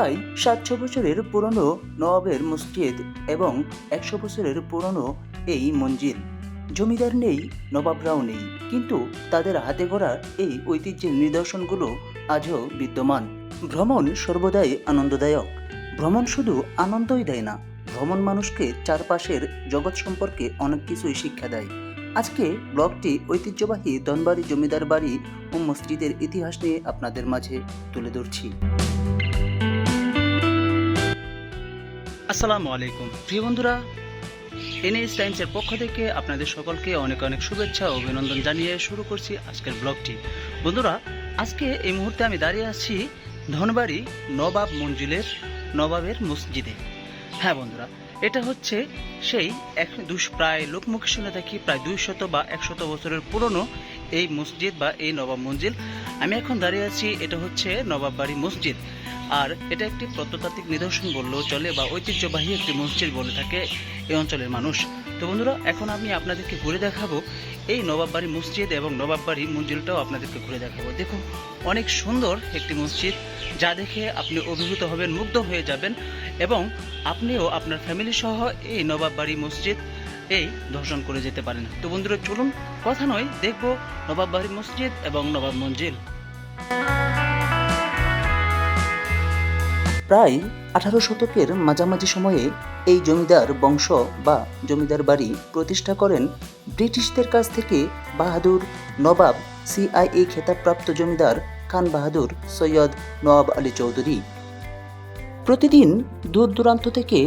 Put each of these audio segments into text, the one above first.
প্রায় সাতশো বছরের পুরনো নবাবের মসজিদ এবং একশো বছরের পুরনো এই মঞ্জিল। জমিদার নেই, নবাবরাও নেই, কিন্তু তাদের হাতে গড়া এই ঐতিহ্যের নিদর্শনগুলো আজও বিদ্যমান। ভ্রমণ সর্বদাই আনন্দদায়ক। ভ্রমণ শুধু আনন্দই দেয় না, ভ্রমণ মানুষকে চারপাশের জগৎ সম্পর্কে অনেক কিছুই শিক্ষা দেয়। আজকে ব্লগটি ঐতিহ্যবাহী দনবাড়ি জমিদার বাড়ি ও মসজিদের ইতিহাস নিয়ে আপনাদের মাঝে তুলে ধরছি। আসসালামু আলাইকুম। প্রিয় বন্ধুরা এনএস টাইমসের পক্ষ থেকে আপনাদের সকলকে অনেক অনেক শুভেচ্ছা ও অভিনন্দন জানিয়ে শুরু করছি আজকের ব্লগটি। বন্ধুরা, আজকে এই মুহূর্তে আমি দাঁড়িয়ে আছি ধনবাড়ি নবাব মঞ্জিলের, নবাবের মসজিদে। হ্যাঁ বন্ধুরা, এটা হচ্ছে সেই এক দুশ প্রায় লোকমুখে শুনে থাকি, প্রায় দুইশত বা একশত বছরের পুরনো এই মসজিদ বা এই নবাব মঞ্জিল। আমি এখন দাঁড়িয়ে আছি, এটা হচ্ছে নবাব বাড়ি মসজিদ। আর এটা একটি প্রত্নতাত্ত্বিক নিদর্শন বললেও চলে বা ঐতিহ্যবাহী একটি মসজিদ বলে থাকে এই অঞ্চলের মানুষ। তো বন্ধুরা, এখন আমি আপনাদেরকে ঘুরে দেখাবো এই নবাববাড়ি মসজিদ এবং নবাববাড়ি মঞ্জিলটাও আপনাদেরকে ঘুরে দেখাবো। দেখুন, অনেক সুন্দর একটি মসজিদ যা দেখে আপনি অভিভূত হবেন, মুগ্ধ হয়ে যাবেন এবং আপনিও আপনার ফ্যামিলি সহ এই নবাববাড়ি মসজিদ এই দর্শন করে যেতে পারেন। তো বন্ধুরা, চলুন, কথা নয়, দেখব নবাববাড়ি মসজিদ এবং নবাব মঞ্জিল। প্রায় আঠারো শতকের মাঝামাঝি সময়ে এই জমিদার বংশ বা জমিদার বাড়ি প্রতিষ্ঠা করেন ব্রিটিশদের কাছ থেকে বাহাদুর নবাব সিআইএ খেতাবপ্রাপ্ত জমিদার খান বাহাদুর সৈয়দ নওয়াব আলী চৌধুরী। প্রতিদিন দূর দূরান্ত থেকে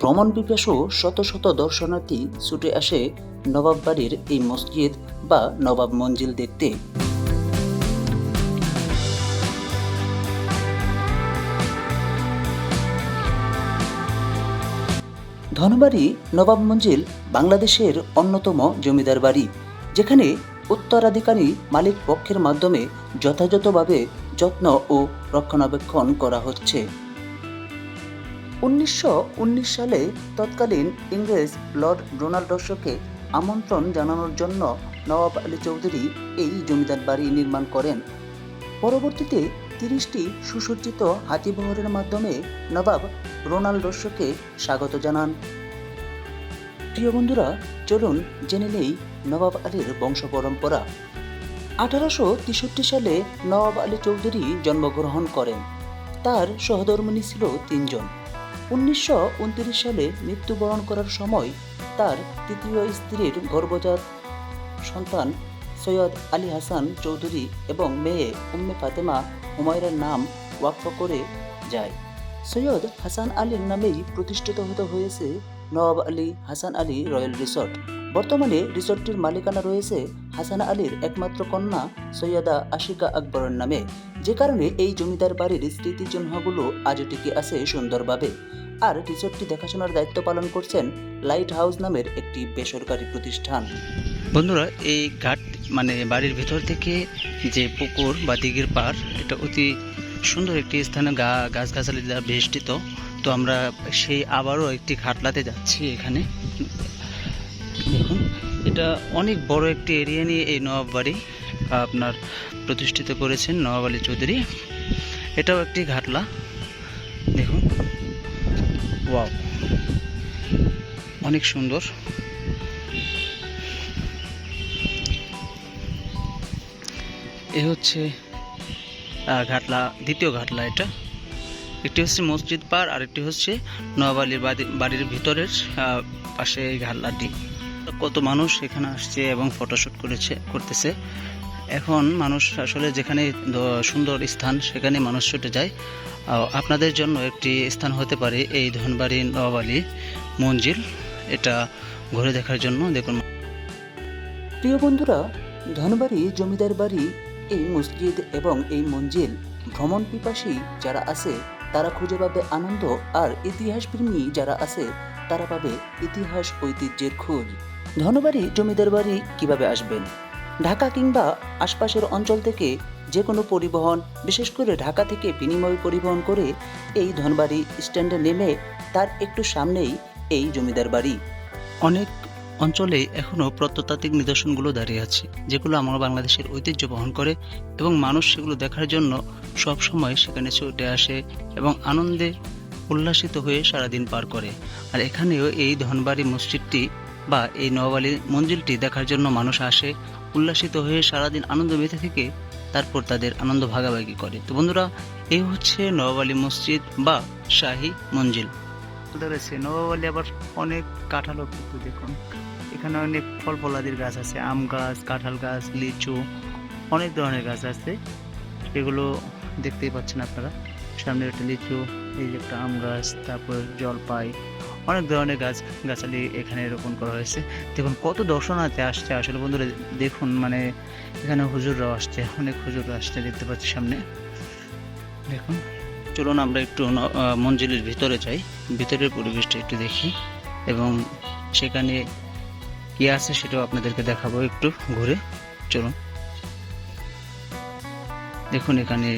ভ্রমণ পিপাসু শত শত দর্শনার্থী ছুটে আসে নবাব বাড়ির এই মসজিদ বা নবাব মঞ্জিল দেখতে। ধনবাড়ি নবাব মঞ্জিল বাংলাদেশের অন্যতম জমিদার বাড়ি, যেখানে উত্তরাধিকারী মালিক পক্ষের মাধ্যমে যথাযথভাবে যত্ন ও রক্ষণাবেক্ষণ করা হচ্ছে। উনিশশো উনিশ সালে তৎকালীন ইংরেজ লর্ড ডোনাল্ড রসকে আমন্ত্রণ জানানোর জন্য নবাব আলী চৌধুরী এই জমিদার বাড়ি নির্মাণ করেন। পরবর্তীতে তিরিশটি সুসজ্জিত হাতিবহরের মাধ্যমে নবাব রোনাল্ড রস্যকে স্বাগত জানান। প্রিয় বন্ধুরা, চলুন জেনে নেই নবাব আলীর বংশ পরম্পরা। আঠারোশো তেষট্টি সালে নবাব আলী চৌধুরী জন্মগ্রহণ করেন। তার সহধর্মিণী ছিল তিনজন। উনিশশো উনত্রিশ সালে মৃত্যুবরণ করার সময় তার তৃতীয় স্ত্রীর গর্ভজাত সন্তান সৈয়দ আলী হাসান চৌধুরী এবং মেয়ে উম্মে ফাতেমা হুমায়রার নাম ওয়াকফ করে যায়। সৈয়দ হাসান আলীর নামেই প্রতিষ্ঠিত হতে হয়েছে নওয়াব আলী হাসান আলী রয়্যাল রিসর্ট। বর্তমানে রিসর্টটির মালিকানা রয়েছে হাসান আলীর একমাত্র কন্যা সৈয়দা আশিকা আকবরের নামে। যে কারণে এই জমিদার বাড়ির স্মৃতিচিহ্নগুলো আজও টিকে আছে সুন্দরভাবে। আর রিসর্টটি দেখাশোনার দায়িত্ব পালন করছেন লাইট হাউস নামের একটি বেসরকারি প্রতিষ্ঠান। বন্ধুরা, এই ঘাট মানে বাড়ির ভিতর থেকে যে পুকুর বা দিঘির পার, এটা অতি সুন্দর একটি স্থানে গা, গাছগাছালি দ্বারা বেষ্টিত। তো আমরা সেই আবারও একটি ঘাটলাতে যাচ্ছি এখানে। দেখুন, এটা অনেক বড় একটি এরিয়া নিয়ে এই নবাব বাড়ি আপনার প্রতিষ্ঠিত করেছেন নবাব আলী চৌধুরী। এটাও একটি ঘাটলা। দেখুন, ওয়াও, অনেক সুন্দর। এ হচ্ছে ঘাটলা, দ্বিতীয় ঘাটলা এটা। একটি হচ্ছে মসজিদ পার আর একটি হচ্ছে বাড়ি- বাড়ির ভিতরের পাশে এই ঘাটলাটি। কত মানুষ এখানে আসছে এবং ফটোশ্যুট করেছে, করতেছে। এখন মানুষ আসলে যেখানে সুন্দর স্থান, সেখানে মানুষ ছুটে যায়। আপনাদের জন্য একটি স্থান হতে পারে এই ধনবাড়ি নওয়াব আলী মঞ্জিল। এটা ঘুরে দেখার জন্য দেখুন। প্রিয় বন্ধুরা, ধনবাড়ি জমিদার বাড়ি এই মসজিদ এবং এই মঞ্জিল ভ্রমণ পিপাসী যারা আছে, তারা খুঁজে পাবে আনন্দ আর ইতিহাস প্রেমী যারা আছে, তারা পাবে ইতিহাস ঐতিহ্যের খোঁজ। ধনবাড়ি জমিদার বাড়ি কীভাবে আসবেন? ঢাকা কিংবা আশপাশের অঞ্চল থেকে যে কোনো পরিবহন, বিশেষ করে ঢাকা থেকে বিনিময় পরিবহন করে এই ধনবাড়ি স্ট্যান্ডে নেমে তার একটু সামনেই এই জমিদার বাড়ি। অনেক অঞ্চলে এখনও প্রত্নতাত্ত্বিক নিদর্শনগুলো দাঁড়িয়ে আছে, যেগুলো আমরা বাংলাদেশের ঐতিহ্য বহন করে এবং মানুষ সেগুলো দেখার জন্য সব সময় সেখানে ছুটে আসে এবং আনন্দে উল্লাসিত হয়ে সারাদিন পার করে। আর এখানেও এই ধনবাড়ি মসজিদটি বা এই নওয়ালি মঞ্জিলটি দেখার জন্য মানুষ আসে, উল্লাসিত হয়ে সারাদিন আনন্দ মেতে থেকে তারপর তাদের আনন্দ ভাগাভাগি করে। তো বন্ধুরা, এই হচ্ছে নওয়ালি মসজিদ বা শাহী মঞ্জিল। ধরেছে, নবাবলী আবার অনেক কাঁঠালও কিন্তু দেখুন। এখানে অনেক ফল ফলাদির গাছ আছে, আম গাছ, কাঁঠাল গাছ, লিচু, অনেক ধরনের গাছ আছে। সেগুলো দেখতেই পাচ্ছেন আপনারা। সামনে একটা লিচু, এই যে একটা আম গাছ, তারপর জলপাই, অনেক ধরনের গাছ, গাছালি এখানে রোপণ করা হয়েছে। দেখুন, কত দর্শনার্থী আসছে। আসলে বন্ধুরা, দেখুন মানে এখানে হুজুররাও আসছে, অনেক হুজুররা আসছে, দেখতে পাচ্ছি সামনে। দেখুন, চলুন আমরা একটু মঞ্জিলের ভিতরে যাই। ভিতরের পরিবেশটা একটু দেখি এবং সেখানে কি আছে সেটাও আপনাদেরকে দেখাবো একটু ঘুরে। চলুন। দেখুন, এখানে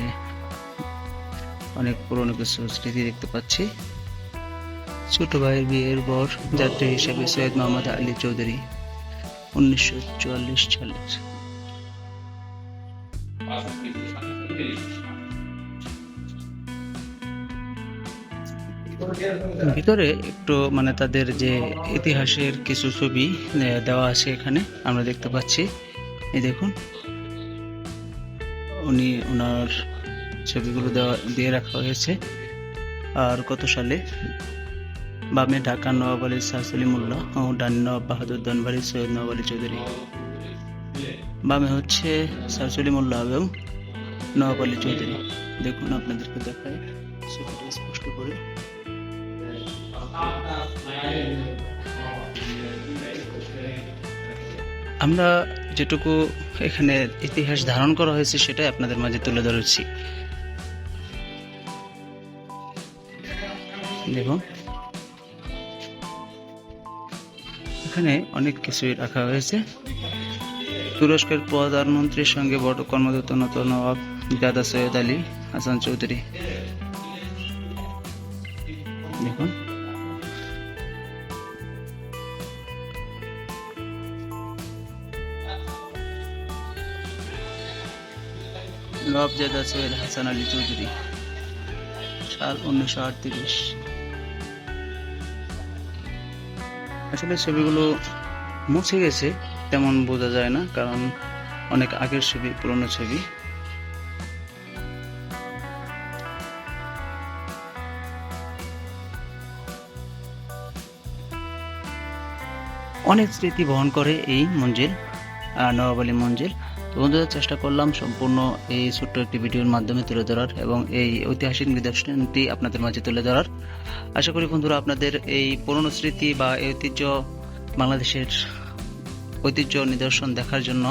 অনেক পুরনো কিছু স্মৃতি দেখতে পাচ্ছি। ছোট ভাইয়ের বিয়ের বর যাত্রী হিসেবে সৈয়দ মোহাম্মদ আলী চৌধুরী উনিশশো চুয়াল্লিশ সালের ভিতরে একটু মানে তাদের যে ইতিহাসের কিছু ছবি দেওয়া আছে এখানে, আমরা দেখতে পাচ্ছি। এই দেখুন, উনি ওনার ছবিগুলো দেওয়া, দিয়ে রাখা হয়েছে। আর কত সালে? বামে ঢাকা নবাব আলী শাহ সলিমুল্লাহ ও ডান নবাব বাহাদুর দনবাড়ি সৈয়দ নবাব আলী চৌধুরী। বামে হচ্ছে শাহ সলিমুল্লাহ এবং নবাব আলী চৌধুরী। দেখুন, আপনাদেরকে দেখায় ছবিটা স্পষ্ট করে। আমরা যেটুকু এখানে ইতিহাস ধারণ করা হয়েছে সেটাই আপনাদের মাঝে তুলে ধরেছি। দেখুন। এখানে অনেক কিছুই রাখা হয়েছে। তুরস্কের প্রধানমন্ত্রীর সঙ্গে বড় নতুন নবাব দাদা সৈয়দ আলী হাসান চৌধুরী। দেখুন। নবাবজাদা সৈয়দ হাসান আলী চৌধুরী, সাল উনিশশো আটত্রিশ। আসলে ছবিগুলো মুছে গেছে, তেমন বোঝা যায় না, কারণ অনেক আগের ছবি, পুরনো ছবি। অনেক স্মৃতি বহন করে এই মঞ্জিল নবাব আলী মঞ্জিল তো বন্ধুরা চেষ্টা করলাম সম্পূর্ণ এই ছোট্ট একটি ভিডিওর মাধ্যমে তুলে ধরার এবং এই ঐতিহাসিক নিদর্শনটি আপনাদের মাঝে তুলে ধরার। আশা করি বন্ধুরা আপনাদের এই পুরনো স্মৃতি বা এই ঐতিহ্য, বাংলাদেশের ঐতিহ্য নিদর্শন দেখার জন্য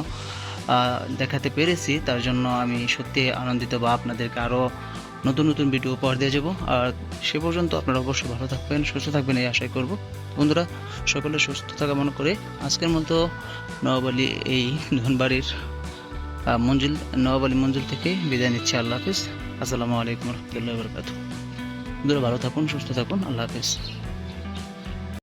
দেখাতে পেরেছি, তার জন্য আমি সত্যি আনন্দিত বা আপনাদেরকে আরও নতুন নতুন ভিডিও উপহার দিয়ে যাব। আর সে পর্যন্ত আপনারা অবশ্যই ভালো থাকবেন, সুস্থ থাকবেন এই আশাই করব। বন্ধুরা, সকলে সুস্থ থাকা মনে করে আজকের মতো নবাবালি এই ধনবাড়ির মঞ্জিল নবাবালি মঞ্জিল থেকে বিদায় নিচ্ছি, আল্লাহ হাফিজ। আসসালামু আলাইকুম রহমতুল্লাহ বরকাত ভালো থাকুন, সুস্থ থাকুন, আল্লাহ হাফিজ।